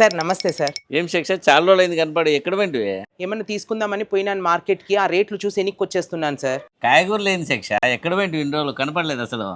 Sir నమస్తే sir. ఏం శిక్ష చాలా రోజులు అయింది కనపడి ఎక్కడ వెంటివే ఏమన్నా తీసుకుందామని పోయినాను మార్కెట్కి ఆ రేట్లు చూసి ఎన్నికి వచ్చేస్తున్నాను సార్. కాయగూరలు లేని శిక్ష ఎక్కడ వెంటి ఇన్ని రోజులు? కనపడలేదు అసలు.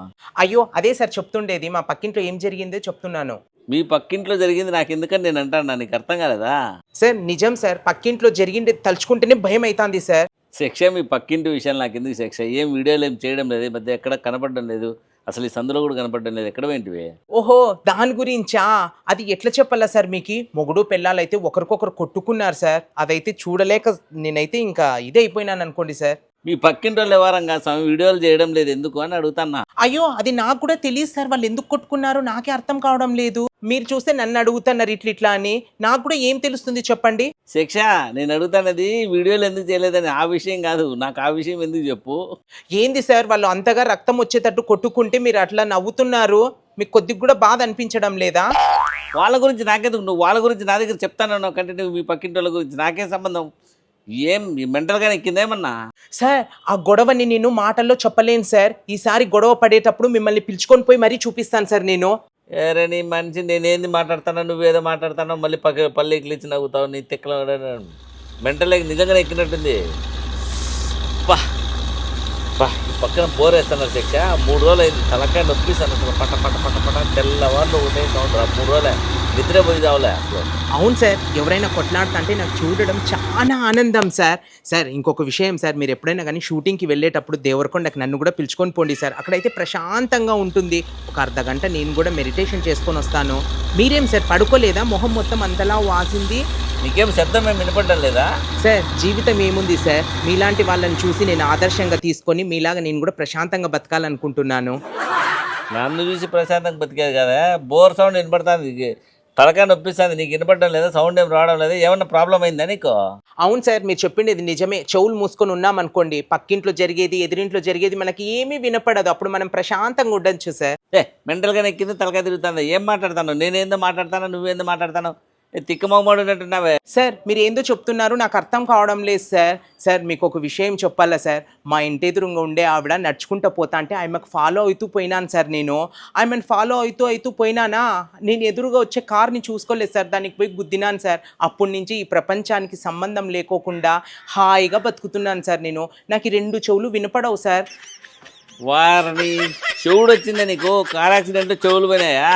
అయ్యో అదే సార్ చెప్తుండేది మా పక్కింట్లో ఏం జరిగిందో చెప్తున్నాను. మీ పక్కింట్లో జరిగింది నాకు ఎందుకని నేను అంటాను నీకు అర్థం కాలేదా? సార్ నిజం సార్ పక్కింట్లో జరిగింది తలుచుకుంటేనే భయం అవుతుంది సార్. శిక్ష మీ పక్కింటి విషయాలు నాకు ఎందుకు శిక్ష ఏం వీడియోలు ఏం చేయడం లేదు ఈ మధ్య ఎక్కడ కనపడడం లేదు. అసలు ఈ సందులో కూడా కనపడడం లేదు. ఎక్కడ వెంటివే ఓహో దాని గురించా? అది ఎట్లా చెప్పాలా సార్ మీకు? మొగుడు పెళ్ళాలైతే ఒకరికొకరు కొట్టుకున్నారు సార్. అదైతే చూడలేక నేనైతే ఇంకా ఇదే అయిపోయినాను అనుకోండి సార్. మీ పక్కింటి వాళ్ళు ఎవరంగా స్వామి వీడియోలు చేయడం లేదు. ఎందుకు అని అడుగుతాన్నా. అయ్యో అది నాకు కూడా తెలియదు సార్. వాళ్ళు ఎందుకు కొట్టుకున్నారో? నాకే అర్థం కావడం లేదు. మీరు చూస్తే నన్ను అడుగుతున్నారు ఇట్లా ఇట్లా అని. నాకు కూడా ఏం తెలుస్తుంది చెప్పండి? శిక్ష నేను అడుగుతానది వీడియోలు ఎందుకు చేయలేదని ఆ విషయం కాదు. నాకు ఆ విషయం ఎందుకు చెప్పు? ఏంది సార్ వాళ్ళు అంతగా రక్తం వచ్చేటట్టు కొట్టుకుంటే మీరు అట్లా నవ్వుతున్నారు? మీకు కొద్దిగా కూడా బాధ అనిపించడం లేదా? వాళ్ళ గురించి నాకెందుకు? నువ్వు వాళ్ళ గురించి నా దగ్గర చెప్తానన్నావు కంటే నువ్వు మీ పక్కింటి వాళ్ళ గురించి నాకేం సంబంధం? ఏం మెంటల్గా ఎక్కిందేమన్నా సార్ ఆ గొడవని నేను మాటల్లో చెప్పలేను సార్. ఈసారి గొడవ పడేటప్పుడు మిమ్మల్ని పిలుచుకొని పోయి మరీ చూపిస్తాను సార్ నేను. నీ మనిషి నేనేంది మాట్లాడతానో నువ్వేదో మాట్లాడుతానో మళ్ళీ పక్క పల్లెకిలు ఇచ్చి నవ్వుతావు నీ తిక్కల మెంటల్ నిజంగానే ఎక్కినట్టుంది. పా. పక్కన బోరేస్తున్నారు శిక్ష మూడు రోజులు అయింది తలకాయ నొప్పిస్తాను అసలు పట పట పట పట. తెల్లవాళ్ళు ఒకటే సౌండ్ రా. మూడు రోజులే. నిద్ర పోయి చావలే అసలు. అవును సార్. ఎవరైనా కొట్లాడుతుంటే నాకు చూడడం చాలా ఆనందం సార్. సార్ ఇంకొక విషయం సార్. మీరు ఎప్పుడైనా కానీ షూటింగ్కి వెళ్ళేటప్పుడు దేవరకొండకి నన్ను కూడా పిలుచుకొని పోండి సార్. అక్కడైతే ప్రశాంతంగా ఉంటుంది. ఒక అర్ధ గంట నేను కూడా మెడిటేషన్ చేసుకొని వస్తాను. మీరేం సార్? పడుకోలేదా? మొహం మొత్తం అంతలా వాసింది. నీకేం శబ్దం ఏం వినపడడం లేదా? సార్ జీవితం ఏముంది సార్? మీలాంటి వాళ్ళని చూసి నేను ఆదర్శంగా తీసుకొని మీలాగా నేను కూడా ప్రశాంతంగా బతకాలనుకుంటున్నాను. నన్ను చూసి ప్రశాంతంగా బతికేది కదా? బోర్ సౌండ్ వినపడుతుంది. తలకాయ నొప్పిస్తుంది. నీకు వినపడడం లేదా? సౌండ్ ఏం రావడం లేదా? ఏమన్నా ప్రాబ్లం అయిందా నీకు? అవును సార్ మీరు చెప్పిండేది నిజమే. చెవులు మూసుకొని ఉన్నామనుకోండి పక్కింట్లో జరిగేది ఎదురింట్లో జరిగేది మనకి ఏమీ వినపడదు. అప్పుడు మనం ప్రశాంతంగా ఉండొచ్చు సార్. ఏ మెంటల్గా ఎక్కింది తలకాయ తిరుగుతుంది. ఏం మాట్లాడతాను? నేనేందో మాట్లాడతాను? నువ్వేందో మాట్లాడతాను? ఏ తిక్కమొమ్మడు అంటున్నావే సార్ మీరు ఏందో చెప్తున్నారు నాకు అర్థం కావడం లేదు సార్. సార్ మీకు ఒక విషయం చెప్పాలా సార్? మా ఇంటి ఎదురుగా ఉండే ఆవిడ నడుచుకుంటూ పోతా అంటే ఆమెకు ఫాలో అవుతూ పోయినాను సార్ నేను. ఆమెను ఫాలో అవుతూ అవుతూ పోయినానా? నేను ఎదురుగా వచ్చే కార్ని చూసుకోలేదు సార్ దానికి పోయి గుద్దినాను సార్. అప్పటి నుంచి ఈ ప్రపంచానికి సంబంధం లేకోకుండా హాయిగా బతుకుతున్నాను సార్ నేను. నాకు ఈ రెండు చెవులు వినపడవు సార్. వారిని చెవుడు వచ్చిందా నీకు? కార్ యాక్సిడెంట్ చెవులు పోయినాయా?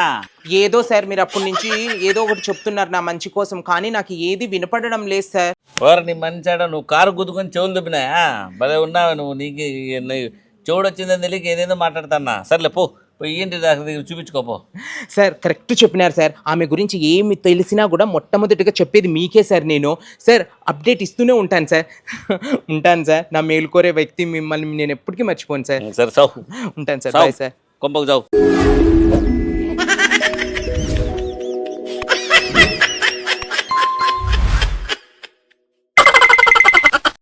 ఏదో సార్ మీరు అప్పటి నుంచి ఏదో ఒకటి చెప్తున్నారు నా మంచి కోసం కానీ నాకు ఏది వినపడడం లేదు సార్. వారిని మంచాడ నువ్వు కారు గుద్దుకొని చెవులు దుబ్బినాయా? భలే ఉన్నావు నువ్వు నీకు నీ చెవుడు వచ్చిందని తెలియక ఏదేదో మాట్లాడతానా సర్లే పో. పోయి ఏంటి దగ్గర? చూపించుకోపో సార్ కరెక్ట్ చెప్పినారు సార్. ఆమె గురించి ఏమి తెలిసినా కూడా మొట్టమొదటిగా చెప్పేది మీకే సార్ నేను. సార్ అప్డేట్ ఇస్తూనే ఉంటాను సార్. ఉంటాను సార్. నా మేలుకోరే వ్యక్తి మిమ్మల్ని నేను ఎప్పటికీ మర్చిపోను సార్. సరే చావు. ఉంటాను సార్. Bye sir. కొంపకు చావు.